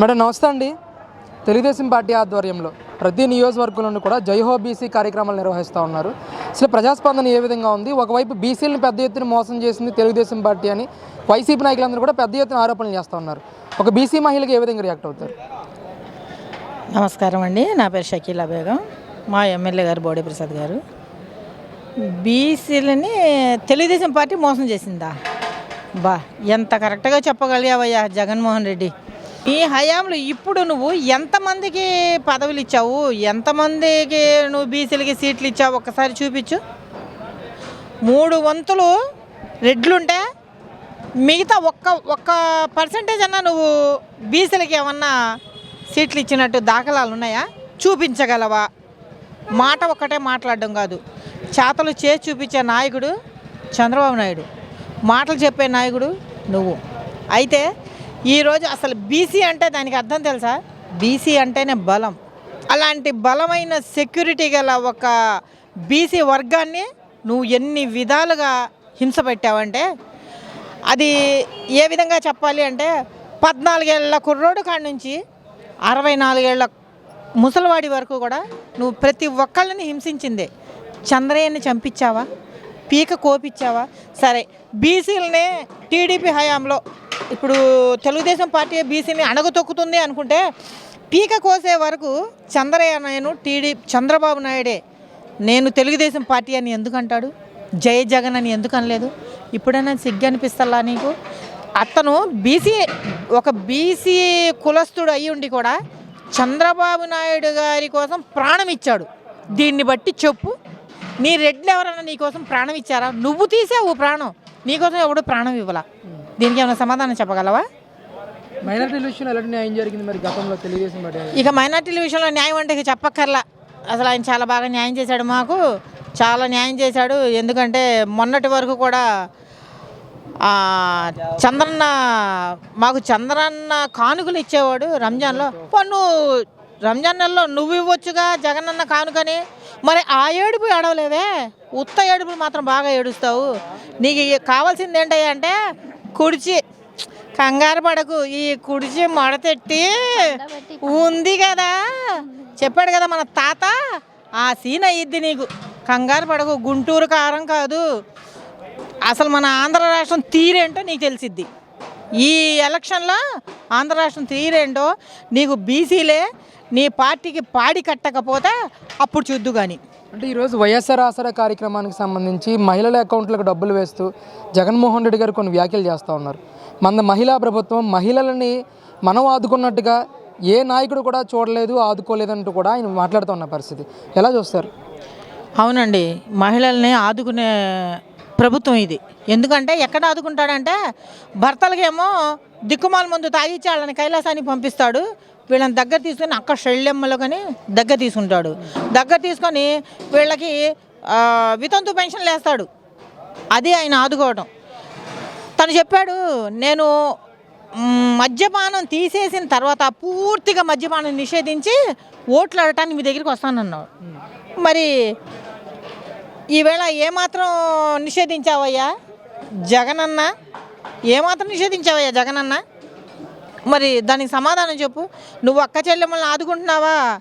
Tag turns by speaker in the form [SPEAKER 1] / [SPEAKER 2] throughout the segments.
[SPEAKER 1] Madam నమస్తే అండి. Telugu Desam party ఆధ్వర్యంలో ప్రతి నియోజకవర్గంలోనూ కూడా జైహో బీసీ కార్యక్రమాలు నిర్వహిస్తూ ఉన్నారు. అసలు ప్రజాస్పందన ఏ విధంగా ఉంది? ఒకవైపు బీసీలను పెద్ద ఎత్తున మోసం చేసింది తెలుగుదేశం పార్టీ అని వైసీపీ నాయకులందరూ కూడా పెద్ద ఎత్తున ఆరోపణలు చేస్తూ ఉన్నారు. ఒక బీసీ మహిళకి ఏ విధంగా రియాక్ట్ అవుతారు?
[SPEAKER 2] నమస్కారం అండి. నా పేరు షకీలా బేగం. మా ఎమ్మెల్యే గారు బోడే ప్రసాద్ గారు. బీసీలని తెలుగుదేశం పార్టీ మోసం చేసిందా? బా ఎంత కరెక్ట్గా చెప్పగలిగావయ్యా జగన్మోహన్ రెడ్డి. ఈ హయాంలో ఇప్పుడు నువ్వు ఎంతమందికి పదవులు ఇచ్చావు ఎంతమందికి నువ్వు బీసీలకి సీట్లు ఇచ్చావు ఒక్కసారి చూపించు. మూడు వంతులు రెడ్లుంటే మిగతా ఒక్క ఒక్క పర్సంటేజ్ అన్నా నువ్వు బీసీలకి ఏమన్నా సీట్లు ఇచ్చినట్టు దాఖలాలు ఉన్నాయా? చూపించగలవా? మాట ఒక్కటే మాట్లాడడం కాదు. చేతలు చేసి చూపించే నాయకుడు చంద్రబాబు నాయుడు. మాటలు చెప్పే నాయకుడు నువ్వు. అయితే ఈరోజు అసలు బీసీ అంటే దానికి అర్థం తెలుసా? బీసీ అంటేనే బలం. అలాంటి బలమైన సెక్యూరిటీ గల ఒక బీసీ వర్గాన్ని నువ్వు ఎన్ని విధాలుగా హింస పెట్టావంటే అది ఏ విధంగా చెప్పాలి అంటే పద్నాలుగేళ్ళ కుర్రోడు కాడి నుంచి అరవై నాలుగేళ్ళ ముసలివాడి వరకు కూడా నువ్వు ప్రతి ఒక్కళ్ళని హింసించిందే. చంద్రయ్యని చంపించావా? పీక కోపించావా సరే బీసీలనే టీడీపీ హయాంలో ఇప్పుడు తెలుగుదేశం పార్టీ బీసీని అణగతొక్కుతుంది అనుకుంటే పీక కోసే వరకు చంద్రయ్య నేను టీడీ చంద్రబాబు నాయుడే నేను తెలుగుదేశం పార్టీ అని ఎందుకు అంటాడు? జై జగన్ అని ఎందుకు అనలేదు? ఇప్పుడైనా సిగ్గు అనిపిస్తల్లా నీకు? అతను బీసీ ఒక బీసీ కులస్తుడు అయి ఉండి కూడా చంద్రబాబు నాయుడు గారి కోసం ప్రాణం ఇచ్చాడు. దీన్ని బట్టి చెప్పు. నీ రెడ్లు ఎవరైనా నీకోసం ప్రాణం ఇచ్చారా? నువ్వు తీసావు ప్రాణం. నీకోసం ఎవడు ప్రాణం ఇవ్వలా? దీనికి ఏమైనా సమాధానం చెప్పగలవా?
[SPEAKER 1] మైనారిటీ విషయంలో ఎలాంటి న్యాయం జరిగింది మరి గతంలో తెలుగుదేశం పార్టీ
[SPEAKER 2] ఇక మైనార్టీల విషయంలో న్యాయం అంటే ఇక చెప్పక్కర్లా. అసలు ఆయన చాలా బాగా న్యాయం చేశాడు మాకు. చాలా న్యాయం చేశాడు. ఎందుకంటే మొన్నటి వరకు కూడా చంద్రన్న మాకు చంద్రన్న కానుకలు ఇచ్చేవాడు రంజాన్లో. పన్ను రంజాన్ నెలలో నువ్వు ఇవ్వచ్చుగా జగనన్న కానుకని. మరి ఆ ఏడుపు ఏడవలేవే? ఉత్త ఏడుపులు మాత్రం బాగా ఏడుస్తావు. నీకు కావాల్సింది ఏంటయ్యా అంటే కుడిచి కంగారు పడకు. ఈ కుడిచి మడతెట్టి ఉంది కదా. చెప్పాడు కదా మన తాత. ఆ సీన్ అయ్యిద్ది నీకు. కంగారు పడకు. గుంటూరు కారం కాదు. అసలు మన ఆంధ్ర రాష్ట్రం తీరేంటో నీకు తెలిసిద్ది. ఈ ఎలక్షన్లో ఆంధ్ర రాష్ట్రం తీరేంటో నీకు బీసీలే నీ పార్టీకి పాడి కట్టకపోతే అప్పుడు చూద్దు కానీ
[SPEAKER 1] అంటే ఈరోజు వైఎస్ఆర్ ఆసరా కార్యక్రమానికి సంబంధించి మహిళల అకౌంట్లకు డబ్బులు వేస్తూ జగన్మోహన్ రెడ్డి గారు కొన్ని వ్యాఖ్యలు చేస్తూ ఉన్నారు. మన మహిళా ప్రభుత్వం మహిళలని మనం ఆదుకున్నట్టుగా ఏ నాయకుడు కూడా చూడలేదు ఆదుకోలేదంటూ కూడా ఆయన మాట్లాడుతూ ఉన్న పరిస్థితి. ఎలా చూస్తారు?
[SPEAKER 2] అవునండి. మహిళల్ని ఆదుకునే ప్రభుత్వం ఇది. ఎందుకంటే ఎక్కడ ఆదుకుంటాడంటే భర్తలకేమో దిక్కుమాల ముందు తాగిచ్చి వాళ్ళని కైలాసానికి పంపిస్తాడు. వీళ్ళని దగ్గర తీసుకొని అక్క షెళ్ళెమ్మలో కానీ దగ్గర తీసుకుంటాడు. దగ్గర తీసుకొని వీళ్ళకి వితంతు పెన్షన్లు వేస్తాడు అది ఆయన ఆదుకోవటం. తను చెప్పాడు నేను మద్యపానం తీసేసిన తర్వాత పూర్తిగా మద్యపానం నిషేధించి ఓట్లు ఆడటానికి మీ దగ్గరికి వస్తానన్నాడు. మరి ఈవేళ ఏమాత్రం నిషేధించావయ్యా? జగనన్న? ఏమాత్రం నిషేధించావయ్యా జగనన్న? మరి దానికి సమాధానం చెప్పు. నువ్వు అక్క చెల్లెమ్మల్ని ఆదుకుంటున్నావా?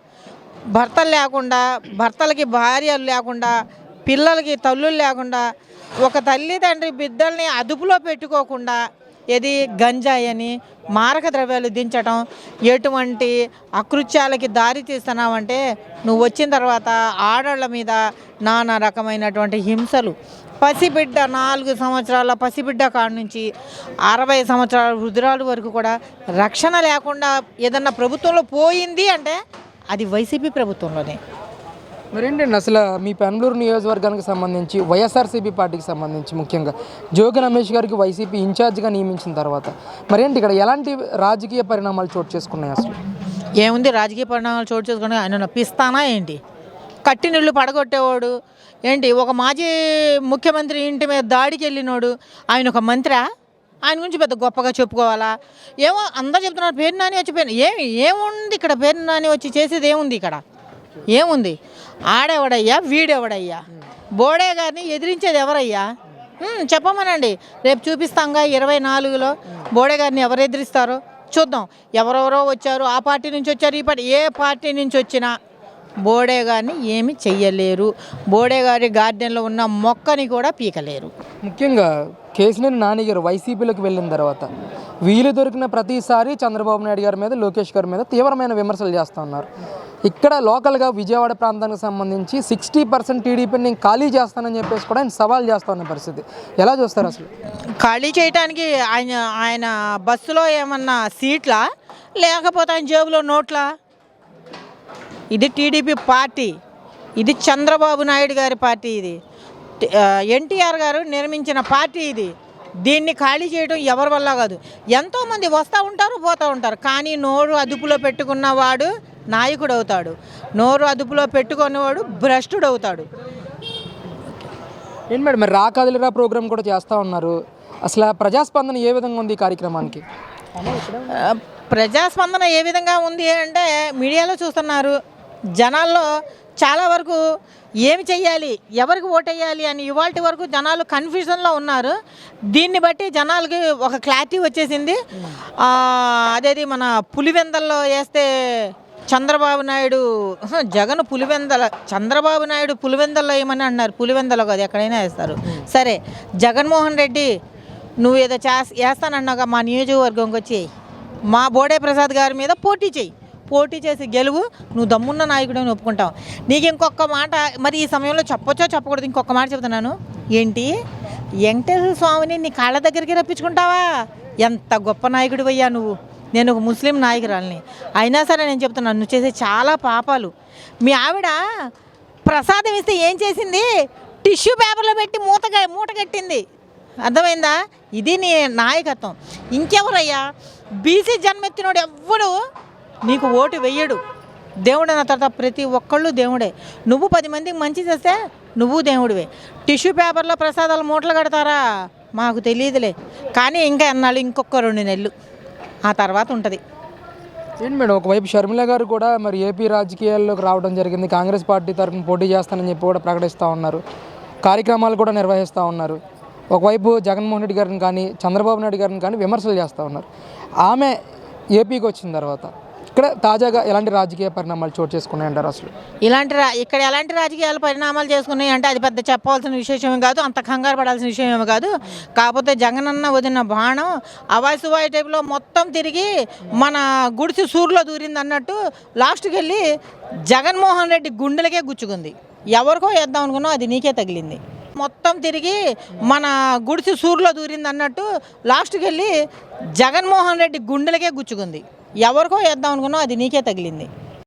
[SPEAKER 2] భర్తలు లేకుండా భర్తలకి భార్యలు లేకుండా పిల్లలకి తల్లులు లేకుండా ఒక తల్లి తండ్రి బిడ్డల్ని అదుపులో పెట్టుకోకుండా ఏది గంజాయి అని మారక ద్రవ్యాలు దించటం ఎటువంటి అకృత్యాలకి దారి తీస్తున్నావంటే నువ్వు వచ్చిన తర్వాత ఆడవాళ్ళ మీద నానా రకమైనటువంటి హింసలు. పసిబిడ్డ నాలుగు సంవత్సరాల పసిబిడ్డ కాడ నుంచి అరవై సంవత్సరాల వృద్ధురాలు వరకు కూడా రక్షణ లేకుండా ఏదన్నా ప్రభుత్వంలో పోయింది అంటే అది వైసీపీ ప్రభుత్వంలోనే.
[SPEAKER 1] మరేంటండి? అసలు మీ పెనలూరు నియోజకవర్గానికి సంబంధించి వైఎస్ఆర్సీపీ పార్టీకి సంబంధించి ముఖ్యంగా జోగి రమేష్ గారికి వైసీపీ ఇన్ఛార్జ్గా నియమించిన తర్వాత మరేంటి ఇక్కడ ఎలాంటి రాజకీయ పరిణామాలు చోటు చేసుకున్నాయి అసలు?
[SPEAKER 2] ఏముంది రాజకీయ పరిణామాలు చోటు చేసుకున్నాయి? ఆయన నప్పిస్తానా ఏంటి? కట్టి నీళ్ళు పడగొట్టేవాడు. ఏంటి? ఒక మాజీ ముఖ్యమంత్రి ఇంటి మీద దాడికి వెళ్ళినోడు. ఆయన ఒక మంత్రా? ఆయన గురించి పెద్ద గొప్పగా చెప్పుకోవాలా? ఏమో అందరూ చెప్తున్నారు పేరు నాని వచ్చి పేరు ఏమి ఏముంది ఇక్కడ? పేరు నాని వచ్చి చేసేది ఏముంది ఇక్కడ? ఏముంది? ఆడెవడయ్యా? వీడెవడయ్యా? బోడే గారిని ఎదిరించేది ఎవరయ్యా? చెప్పమనండి. రేపు చూపిస్తాంగా ఇరవై నాలుగులో బోడే గారిని ఎవరు ఎదిరిస్తారో? చూద్దాం. ఎవరెవరో వచ్చారు? ఆ పార్టీ నుంచి వచ్చారు? ఈ పార్టీ ఏ పార్టీ నుంచి వచ్చినా బోడే గారిని ఏమి చెయ్యలేరు. బోడే గారి గార్డెన్లో ఉన్న మొక్కని కూడా పీకలేరు.
[SPEAKER 1] ముఖ్యంగా కేసినేని నాని గారు వైసీపీలోకి వెళ్ళిన తర్వాత వీలు దొరికిన ప్రతిసారి చంద్రబాబు నాయుడు గారి మీద లోకేష్ గారి మీద తీవ్రమైన విమర్శలు చేస్తూ ఉన్నారు. ఇక్కడ లోకల్గా విజయవాడ ప్రాంతానికి సంబంధించి సిక్స్టీ పర్సెంట్ టీడీపీని నేను ఖాళీ చేస్తానని చెప్పేసి కూడా ఆయన సవాల్ చేస్తా ఉన్న పరిస్థితి. ఎలా చూస్తారు అసలు?
[SPEAKER 2] ఖాళీ చేయటానికి ఆయన ఆయన బస్సులో ఏమన్నా సీట్లా? లేకపోతే ఆయన జేబులో నోట్లా? ఇది టీడీపీ పార్టీ. ఇది చంద్రబాబు నాయుడు గారి పార్టీ ఇది. ఎన్టీఆర్ గారు నిర్మించిన పార్టీ ఇది. దీన్ని ఖాళీ చేయడం ఎవరి వల్ల కాదు. ఎంతోమంది వస్తూ ఉంటారు పోతూ ఉంటారు. కానీ నోరు అదుపులో పెట్టుకున్నవాడు నాయకుడు అవుతాడు నోరు అదుపులో పెట్టుకున్నవాడు భ్రష్టుడు అవుతాడు
[SPEAKER 1] ఏంటి మేడం మరి రా కదిలిరా ప్రోగ్రామ్ కూడా చేస్తూ ఉన్నారు. అసలు ప్రజాస్పందన ఏ విధంగా ఉంది ఈ కార్యక్రమానికి?
[SPEAKER 2] ప్రజాస్పందన ఏ విధంగా ఉంది అంటే మీడియాలో చూస్తున్నారు. జనాల్లో చాలా వరకు ఏమి చెయ్యాలి ఎవరికి ఓటేయాలి అని ఇవాళ వరకు జనాలు కన్ఫ్యూజన్లో ఉన్నారు. దీన్ని బట్టి జనాలకి ఒక క్లారిటీ వచ్చేసింది. అదేది మన పులివెందల్లో వేస్తే చంద్రబాబు నాయుడు జగన్ పులివెందల చంద్రబాబు నాయుడు పులివెందల్లో ఏమని అన్నారు పులివెందలో కాదు ఎక్కడైనా వేస్తారు. సరే జగన్మోహన్ రెడ్డి నువ్వు ఏదో చేస్ వేస్తానన్నాగా మా నియోజకవర్గంకి వచ్చి మా బోడే ప్రసాద్ గారి మీద పోటీ చేయి పోటీ చేసి గెలువు నువ్వు దమ్మున్న నాయకుడు అని ఒప్పుకుంటావు. నీకు ఇంకొక మాట మరి ఈ సమయంలో చెప్పొచ్చో చెప్పకూడదు? ఇంకొక మాట చెప్తున్నాను ఏంటి? వెంకటేశ్వర స్వామిని నీ కాళ్ళ దగ్గరికి రప్పించుకుంటావా? ఎంత గొప్ప నాయకుడు అయ్యా నువ్వు. నేను ఒక ముస్లిం నాయకురాలని. అయినా సరే నేను చెప్తున్నాను నువ్వు చేసే చాలా పాపాలు. మీ ఆవిడ ప్రసాదం ఇస్తే ఏం చేసింది? టిష్యూ పేపర్లో పెట్టి మూత మూట కట్టింది. అర్థమైందా? ఇది నీ నాయకత్వం. ఇంకెవరయ్యా? బీసీ జన్మెత్తినోడు ఎవ్వడు నీకు ఓటు వెయ్యడు. దేవుడు అన్న తర్వాత ప్రతి ఒక్కళ్ళు దేవుడే. నువ్వు పది మందికి మంచి చేస్తే నువ్వు దేవుడివే. టిష్యూ పేపర్లో ప్రసాదాలు మూటలు కడతారా? మాకు తెలియదులే. కానీ ఇంకా ఎన్నాళ్ళు? ఇంకొక రెండు నెలలు. ఆ తర్వాత ఉంటుంది.
[SPEAKER 1] ఏంటి మేడం ఒకవైపు షర్మిల గారు కూడా మరి ఏపీ రాజకీయాల్లోకి రావడం జరిగింది. కాంగ్రెస్ పార్టీ తరఫున పోటీ చేస్తానని చెప్పి కూడా ప్రకటిస్తూ ఉన్నారు. కార్యక్రమాలు కూడా నిర్వహిస్తూ ఉన్నారు. ఒకవైపు జగన్మోహన్ రెడ్డి గారిని కానీ చంద్రబాబు నాయుడు గారిని కానీ విమర్శలు చేస్తూ ఉన్నారు. ఆమె ఏపీకి వచ్చిన తర్వాత ఇక్కడ తాజాగా ఎలాంటి రాజకీయ పరిణామాలు చోటు చేసుకున్నాయి అంటారు అసలు?
[SPEAKER 2] ఇలాంటి రా ఇక్కడ ఎలాంటి రాజకీయాలు పరిణామాలు చేసుకున్నాయి అంటే అది పెద్ద చెప్పవలసిన విశేషం కాదు అంత కంగారు పడాల్సిన విషయం ఏమి కాదు. కాకపోతే జగనన్న వదిన బాణం అవాయిసువాయి టైపులో మొత్తం తిరిగి మన గుడిసి సూర్లో దూరింది అన్నట్టు లాస్ట్కి వెళ్ళి జగన్మోహన్ రెడ్డి గుండెలకే గుచ్చుకుంది. ఎవరికో వేద్దాం అనుకున్నాం అది నీకే తగిలింది. మొత్తం తిరిగి మన గుడిసి సూర్లో దూరింది అన్నట్టు లాస్ట్కి వెళ్ళి జగన్మోహన్ రెడ్డి గుండెలకే గుచ్చుకుంది. ఎవరికో వేద్దాం అనుకున్నావు అది నీకే తగిలింది.